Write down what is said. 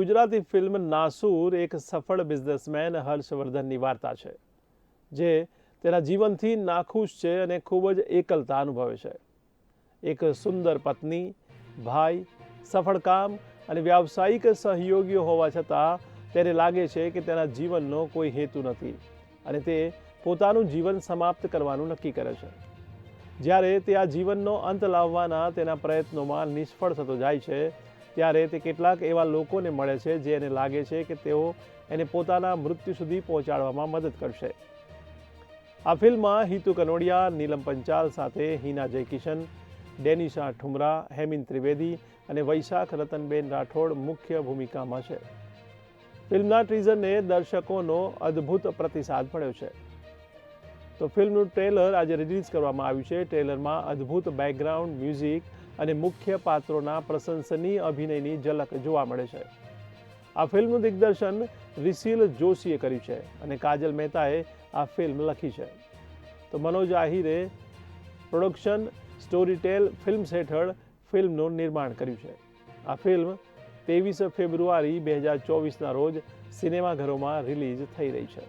Gujarati film નાસુર એક સફળ businessman હર્ષવર્ધનની વાર્તા છે, જે તેના જીવનથી નાખુશ છે અને ખૂબ જ એકલતા અનુભવે છે. એક સુંદર પત્ની, ભાઈ, સફળ કામ અને વ્યાવસાયિક સહયોગીઓ હોવા છતાં તેને લાગે છે કે તેના જીવનનો કોઈ હેતુ નથી અને તે પોતાનું જીવન સમાપ્ત કરવાનું નક્કી કરે છે. જ્યારે તે આ જીવનનો અંત લાવવાના તેના પ્રયત્નોમાં નિષ્ફળ થતો જાય છે ત્યારે તે કેટલાક એવા લોકોને મળે છે જે એને લાગે છે કે તેઓ એને પોતાના મૃત્યુ સુધી પહોંચાડવામાં મદદ કરશે. આ ફિલ્મમાં હિતુ કનોડિયા, નીલમ પંચાલ સાથે હિના જયકિશન, ડેનિશા ઠુમરા, હેમિન ત્રિવેદી અને વૈશાખ રતનબેન રાઠોડ મુખ્ય ભૂમિકામાં છે. ફિલ્મના ટીઝરને દર્શકોનો અદ્ભુત પ્રતિસાદ મળ્યો છે. તો ફિલ્મનું ટ્રેલર આજે રિલીઝ કરવામાં આવ્યું છે. ટ્રેલરમાં અદ્ભુત બેકગ્રાઉન્ડ મ્યુઝિક અને મુખ્ય પાત્રોના પ્રશંસનીય અભિનયની ઝલક જોવા મળે છે. આ ફિલ્મનું દિગ્દર્શન રિશિલ જોશીએ કર્યું છે અને કાજલ મહેતાએ આ ફિલ્મ લખી છે. તો મનોજ આહિરે પ્રોડક્શન સ્ટોરીટેલ ફિલ્મ્સ હેઠળ ફિલ્મનું નિર્માણ કર્યું છે. આ ફિલ્મ ત્રેવીસ ફેબ્રુઆરી બે હજાર ચોવીસના રોજ સિનેમાઘરોમાં રિલીઝ થઈ રહી છે.